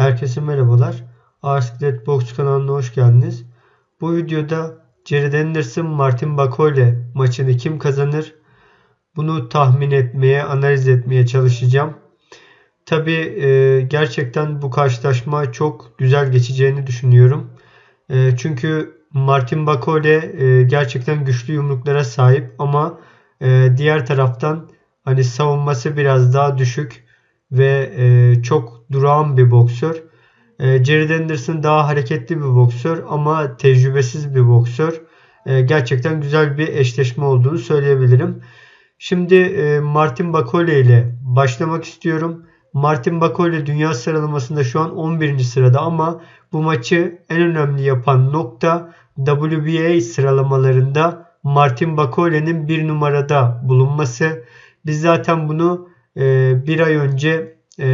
Herkese merhabalar. That Box kanalına hoş geldiniz. Bu videoda Jared Anderson Martin Bakole maçını kim kazanır? Bunu tahmin etmeye, analiz etmeye çalışacağım. Tabi e, gerçekten bu karşılaşma çok güzel geçeceğini düşünüyorum. E, çünkü Martin Bakole e, gerçekten güçlü yumruklara sahip ama e, diğer taraftan hani savunması biraz daha düşük ve e, çok durağan bir boksör. E, Jared Anderson daha hareketli bir boksör ama tecrübesiz bir boksör. E, gerçekten güzel bir eşleşme olduğunu söyleyebilirim. Şimdi e, Martin Bakole ile başlamak istiyorum. Martin Bakole dünya sıralamasında şu an 11. sırada ama bu maçı en önemli yapan nokta WBA sıralamalarında Martin Bakole'nin bir numarada bulunması. Biz zaten bunu e, bir ay önce e,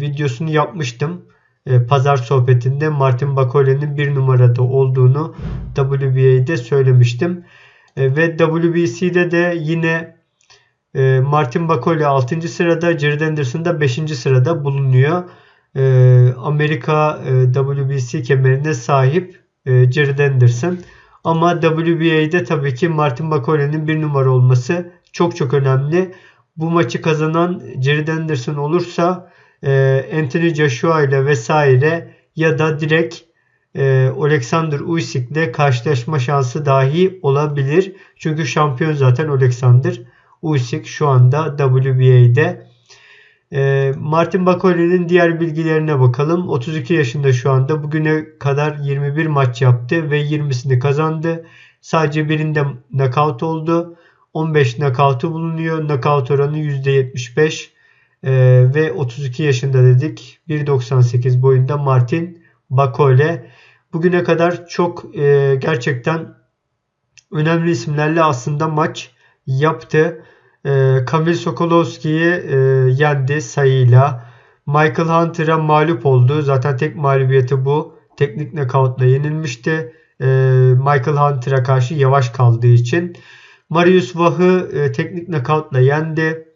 videosunu yapmıştım. E, pazar sohbetinde Martin Bakole'nin bir numarada olduğunu WBA'de söylemiştim. E, ve WBC'de de yine e, Martin Bakole 6. sırada, Jared Anderson da 5. sırada bulunuyor. E, Amerika e, WBC kemerine sahip e, Jared Anderson. Ama WBA'de tabii ki Martin Bakole'nin bir numara olması çok çok önemli. Bu maçı kazanan Jared Anderson olursa e, Anthony Joshua ile vesaire ya da direkt e, Alexander Usyk ile karşılaşma şansı dahi olabilir. Çünkü şampiyon zaten Alexander Usyk şu anda WBA'de. E, Martin Bakole'nin diğer bilgilerine bakalım. 32 yaşında şu anda. Bugüne kadar 21 maç yaptı ve 20'sini kazandı. Sadece birinde knockout oldu. 15 knockout'u bulunuyor. Knockout oranı %75 ee, ve 32 yaşında dedik. 1.98 boyunda Martin Bakole. Bugüne kadar çok e, gerçekten önemli isimlerle aslında maç yaptı. E, Kamil Sokolowski'yi e, yendi sayıyla. Michael Hunter'a mağlup oldu. Zaten tek mağlubiyeti bu. Teknik knockout'la yenilmişti. E, Michael Hunter'a karşı yavaş kaldığı için. Marius Vah'ı e, teknik knockout'la yendi.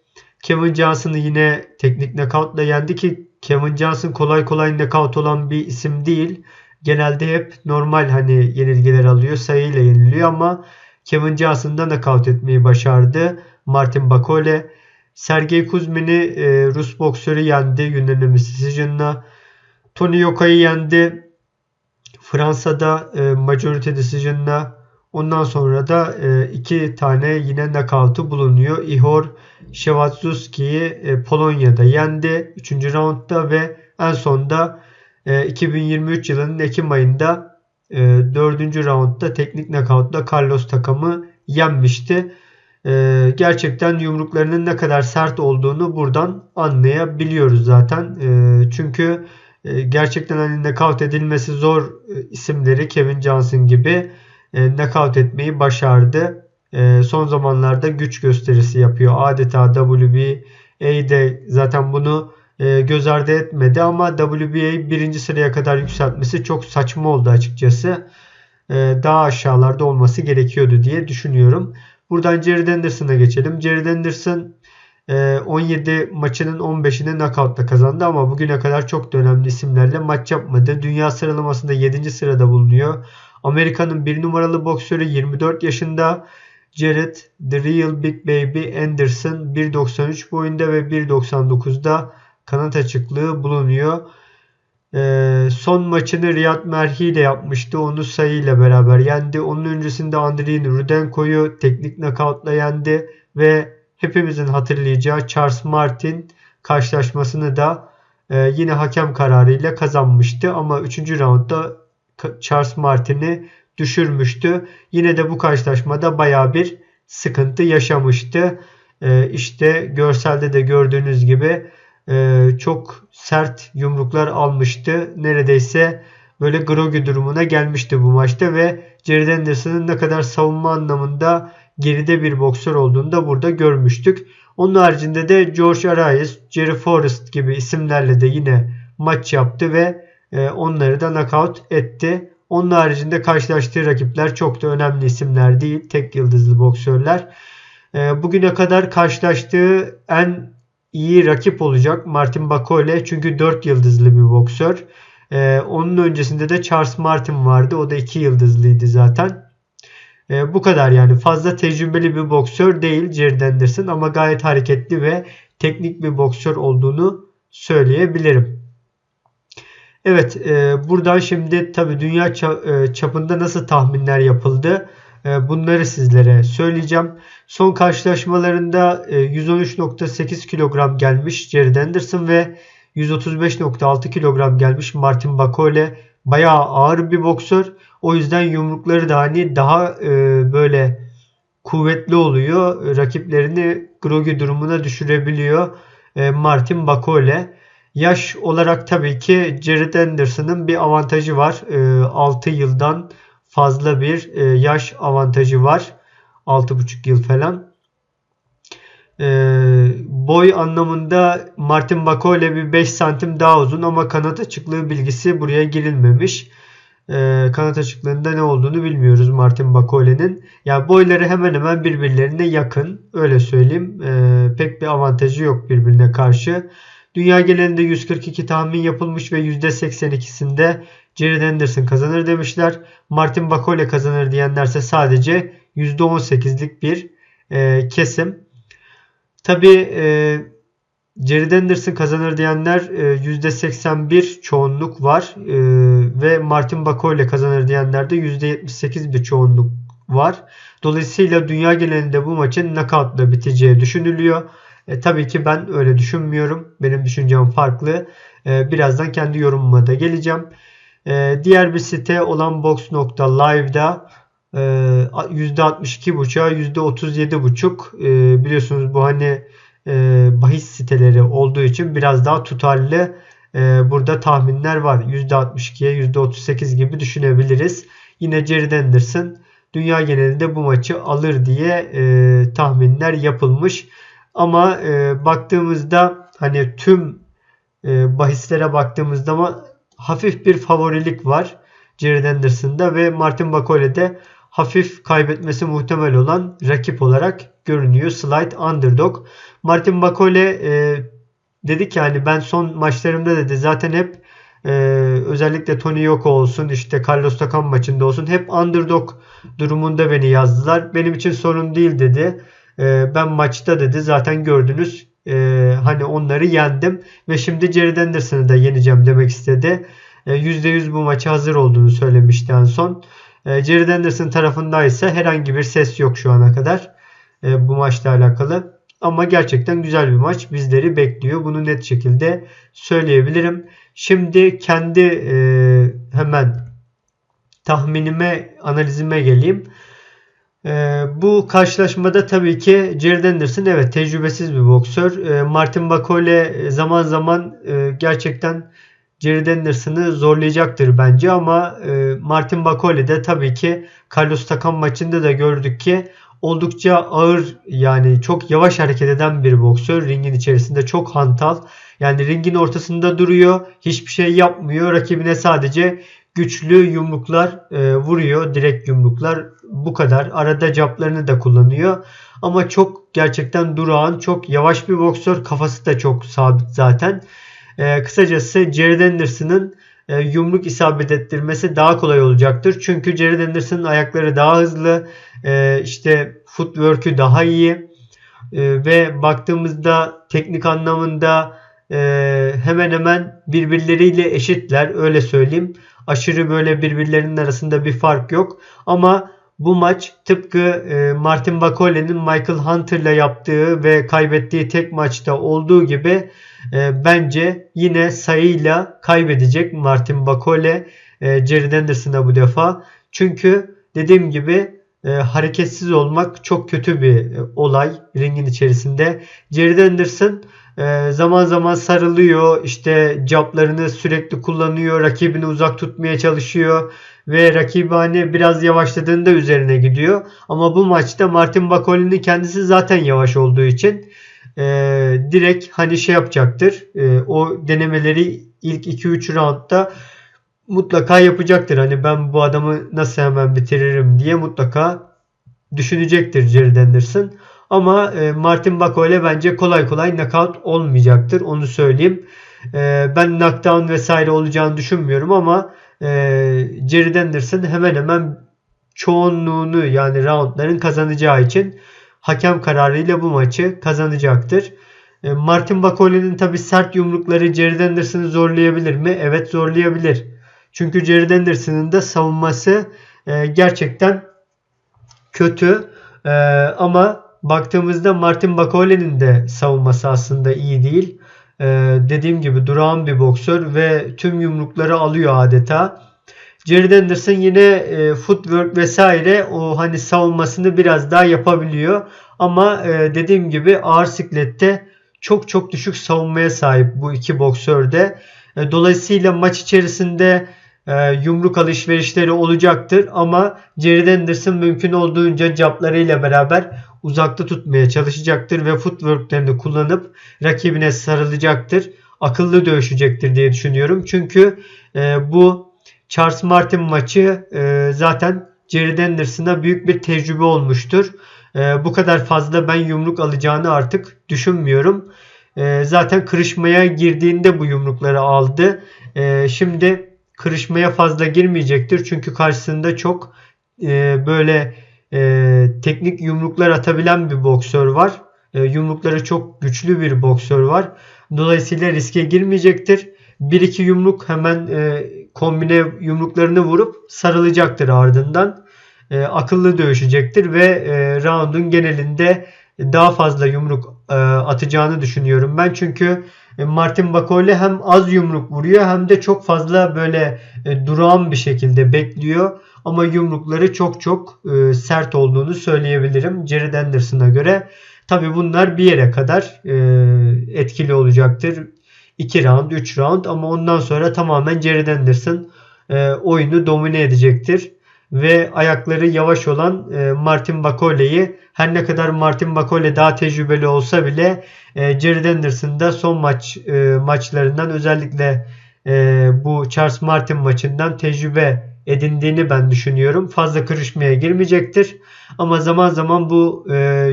Kevin Johnson'ı yine teknik knockout'la yendi ki Kevin Johnson kolay kolay knockout olan bir isim değil. Genelde hep normal hani yenilgiler alıyor. Sayıyla yeniliyor ama Kevin Johnson da knockout etmeyi başardı. Martin Bakole. Sergey Kuzmin'i e, Rus boksörü yendi unanimous decision'la. Tony Yoka'yı yendi. Fransa'da e, majority decision'la. Ondan sonra da e, iki tane yine knockout'u bulunuyor. Ihor Shevardzuski'yi e, Polonya'da yendi 3. roundda ve en sonda e, 2023 yılının Ekim ayında e, 4. roundda teknik knockout'la Carlos Takam'ı yenmişti. E, gerçekten yumruklarının ne kadar sert olduğunu buradan anlayabiliyoruz zaten. Çünkü gerçekten hani knockout edilmesi zor isimleri Kevin Johnson gibi e, knockout etmeyi başardı. E, son zamanlarda güç gösterisi yapıyor. Adeta WBA'de zaten bunu e, göz ardı etmedi ama WBA birinci sıraya kadar yükseltmesi çok saçma oldu açıkçası. E, daha aşağılarda olması gerekiyordu diye düşünüyorum. Buradan Jared Anderson'a geçelim. Jared Anderson 17 e, maçının 15'ini knockout'la kazandı ama bugüne kadar çok da önemli isimlerle maç yapmadı. Dünya sıralamasında 7. sırada bulunuyor. Amerika'nın bir numaralı boksörü 24 yaşında Jared The Real Big Baby Anderson 1.93 boyunda ve 1.99'da kanat açıklığı bulunuyor. Ee, son maçını Riyad Merhi ile yapmıştı. Onu sayıyla beraber yendi. Onun öncesinde Andriy Rudenko'yu teknik knockoutla yendi ve hepimizin hatırlayacağı Charles Martin karşılaşmasını da e, yine hakem kararıyla kazanmıştı. Ama 3. roundda Charles Martin'i düşürmüştü. Yine de bu karşılaşmada baya bir sıkıntı yaşamıştı. Ee, işte görselde de gördüğünüz gibi e, çok sert yumruklar almıştı. Neredeyse böyle grogi durumuna gelmişti bu maçta ve Jared Anderson'ın ne kadar savunma anlamında geride bir boksör olduğunu da burada görmüştük. Onun haricinde de George Arias, Jerry Forrest gibi isimlerle de yine maç yaptı ve e, onları da knockout etti. Onun haricinde karşılaştığı rakipler çok da önemli isimler değil. Tek yıldızlı boksörler. E, bugüne kadar karşılaştığı en iyi rakip olacak Martin Bakole çünkü 4 yıldızlı bir boksör. Ee, onun öncesinde de Charles Martin vardı. O da 2 yıldızlıydı zaten. Ee, bu kadar yani. Fazla tecrübeli bir boksör değil Jared Anderson ama gayet hareketli ve teknik bir boksör olduğunu söyleyebilirim. Evet e, buradan şimdi tabi dünya e, çapında nasıl tahminler yapıldı e, bunları sizlere söyleyeceğim. Son karşılaşmalarında 113.8 kilogram gelmiş Jared Anderson ve 135.6 kilogram gelmiş Martin Bakole. Bayağı ağır bir boksör. O yüzden yumrukları da hani daha böyle kuvvetli oluyor. Rakiplerini grogi durumuna düşürebiliyor Martin Bakole. Yaş olarak tabii ki Jared Anderson'ın bir avantajı var. 6 yıldan fazla bir e, yaş avantajı var. 6,5 yıl falan. E, boy anlamında Martin Bakole bir 5 santim daha uzun ama kanat açıklığı bilgisi buraya girilmemiş. E, kanat açıklığında ne olduğunu bilmiyoruz Martin Bakole'nin. Yani boyları hemen hemen birbirlerine yakın. Öyle söyleyeyim. Pek bir avantajı yok birbirine karşı. Dünya genelinde 142 tahmin yapılmış ve %82'sinde Jared Anderson kazanır demişler. Martin Bakole kazanır diyenlerse sadece %18'lik bir e, kesim. Tabi e, Jared Anderson kazanır diyenler e, %81 çoğunluk var. E, ve Martin Bakole kazanır diyenlerde %78 bir çoğunluk var. Dolayısıyla dünya genelinde bu maçın knockoutla biteceği düşünülüyor. E, tabii ki ben öyle düşünmüyorum. Benim düşüncem farklı. E, birazdan kendi yorumuma da geleceğim. E, diğer bir site olan Box.live'da e, %62.5'a %37.5 e, biliyorsunuz bu hani e, bahis siteleri olduğu için biraz daha tutarlı e, burada tahminler var. %62'ye %38 gibi düşünebiliriz. Yine Jerry Anderson dünya genelinde bu maçı alır diye e, tahminler yapılmış. Ama e, baktığımızda hani tüm e, bahislere baktığımızda ama hafif bir favorilik var Jared Anderson'da ve Martin Bakole'de hafif kaybetmesi muhtemel olan rakip olarak görünüyor. Slight underdog. Martin Bakole e, dedi ki yani ben son maçlarımda dedi zaten hep e, özellikle Tony Yoko olsun işte Carlos Takan maçında olsun hep underdog durumunda beni yazdılar. Benim için sorun değil dedi. E, ben maçta dedi zaten gördünüz e, hani onları yendim ve şimdi Jared Anderson'ı da yeneceğim demek istedi. E, %100 bu maça hazır olduğunu söylemişti en son. E, Jared Anderson tarafında ise herhangi bir ses yok şu ana kadar e, bu maçla alakalı. Ama gerçekten güzel bir maç bizleri bekliyor. Bunu net şekilde söyleyebilirim. Şimdi kendi e, hemen tahminime, analizime geleyim. E, bu karşılaşmada tabii ki Jared Anderson evet tecrübesiz bir boksör. E, Martin Bakole zaman zaman e, gerçekten Jared Anderson'ı zorlayacaktır bence ama e, Martin Bakole de tabii ki Carlos Takan maçında da gördük ki oldukça ağır yani çok yavaş hareket eden bir boksör. Ringin içerisinde çok hantal. Yani ringin ortasında duruyor. Hiçbir şey yapmıyor. Rakibine sadece güçlü yumruklar e, vuruyor. Direkt yumruklar bu kadar. Arada caplarını da kullanıyor. Ama çok gerçekten durağan, çok yavaş bir boksör. Kafası da çok sabit zaten. E, kısacası Jared Anderson'ın e, yumruk isabet ettirmesi daha kolay olacaktır. Çünkü Jared Anderson'ın ayakları daha hızlı. E, işte footwork'ü daha iyi. E, ve baktığımızda teknik anlamında e, hemen hemen birbirleriyle eşitler. Öyle söyleyeyim aşırı böyle birbirlerinin arasında bir fark yok. Ama bu maç tıpkı e, Martin Bakole'nin Michael Hunter'la yaptığı ve kaybettiği tek maçta olduğu gibi e, bence yine sayıyla kaybedecek Martin Bakole e, Jared Anderson'a bu defa. Çünkü dediğim gibi hareketsiz olmak çok kötü bir olay ringin içerisinde. Jared Anderson ee, zaman zaman sarılıyor. işte caplarını sürekli kullanıyor. Rakibini uzak tutmaya çalışıyor. Ve rakibi hani biraz yavaşladığında üzerine gidiyor. Ama bu maçta Martin Bakoli'nin kendisi zaten yavaş olduğu için e, direkt hani şey yapacaktır. E, o denemeleri ilk 2-3 roundda mutlaka yapacaktır. Hani ben bu adamı nasıl hemen bitiririm diye mutlaka düşünecektir Jared Anderson. Ama e, Martin Bakole bence kolay kolay knockout olmayacaktır. Onu söyleyeyim. E, ben knockdown vesaire olacağını düşünmüyorum ama e, Jerry Anderson hemen hemen çoğunluğunu yani roundların kazanacağı için hakem kararıyla bu maçı kazanacaktır. E, Martin Bakole'nin tabi sert yumrukları Jerry Anderson'ı zorlayabilir mi? Evet zorlayabilir. Çünkü Jerry Anderson'ın da savunması gerçekten kötü. Ama baktığımızda Martin Bakole'nin de savunması aslında iyi değil. Dediğim gibi durağan bir boksör ve tüm yumrukları alıyor adeta. Jerry Anderson yine e, footwork vesaire o hani savunmasını biraz daha yapabiliyor. Ama e, dediğim gibi ağır siklette çok çok düşük savunmaya sahip bu iki boksör de. E, dolayısıyla maç içerisinde e, yumruk alışverişleri olacaktır ama Jerry Anderson mümkün olduğunca caplarıyla beraber uzakta tutmaya çalışacaktır ve footworklerini kullanıp rakibine sarılacaktır. Akıllı dövüşecektir diye düşünüyorum. Çünkü e, bu Charles Martin maçı e, zaten Jerry Anderson'a büyük bir tecrübe olmuştur. E, bu kadar fazla ben yumruk alacağını artık düşünmüyorum. E, zaten kırışmaya girdiğinde bu yumrukları aldı. E, şimdi kırışmaya fazla girmeyecektir. Çünkü karşısında çok e, böyle e, teknik yumruklar atabilen bir boksör var. E, yumrukları çok güçlü bir boksör var. Dolayısıyla riske girmeyecektir. Bir iki yumruk hemen e, kombine yumruklarını vurup sarılacaktır ardından. E, akıllı dövüşecektir ve e, roundun genelinde daha fazla yumruk e, atacağını düşünüyorum ben. Çünkü Martin Bakole hem az yumruk vuruyor hem de çok fazla böyle e, durağan bir şekilde bekliyor. Ama yumrukları çok çok e, sert olduğunu söyleyebilirim Jerry Anderson'a göre. Tabi bunlar bir yere kadar e, etkili olacaktır. 2 round, 3 round ama ondan sonra tamamen Jerry Anderson e, oyunu domine edecektir. Ve ayakları yavaş olan e, Martin Bakole'yi her ne kadar Martin Bakole daha tecrübeli olsa bile e, Jerry Anderson da son maç e, maçlarından özellikle bu Charles Martin maçından tecrübe edindiğini ben düşünüyorum. Fazla kırışmaya girmeyecektir. Ama zaman zaman bu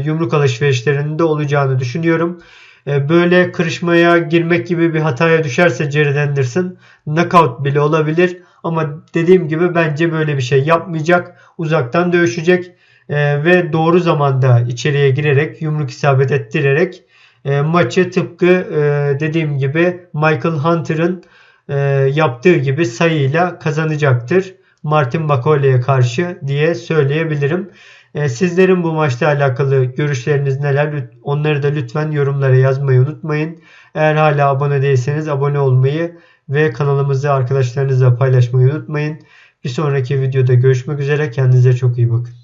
yumruk alışverişlerinde olacağını düşünüyorum. Böyle kırışmaya girmek gibi bir hataya düşerse Jerry Anderson knockout bile olabilir. Ama dediğim gibi bence böyle bir şey yapmayacak. Uzaktan dövüşecek e, ve doğru zamanda içeriye girerek yumruk isabet ettirerek e, maçı tıpkı dediğim gibi Michael Hunter'ın yaptığı gibi sayıyla kazanacaktır. Martin Bakole'ye karşı diye söyleyebilirim. E, sizlerin bu maçla alakalı görüşleriniz neler? Onları da lütfen yorumlara yazmayı unutmayın. Eğer hala abone değilseniz abone olmayı ve kanalımızı arkadaşlarınızla paylaşmayı unutmayın. Bir sonraki videoda görüşmek üzere. Kendinize çok iyi bakın.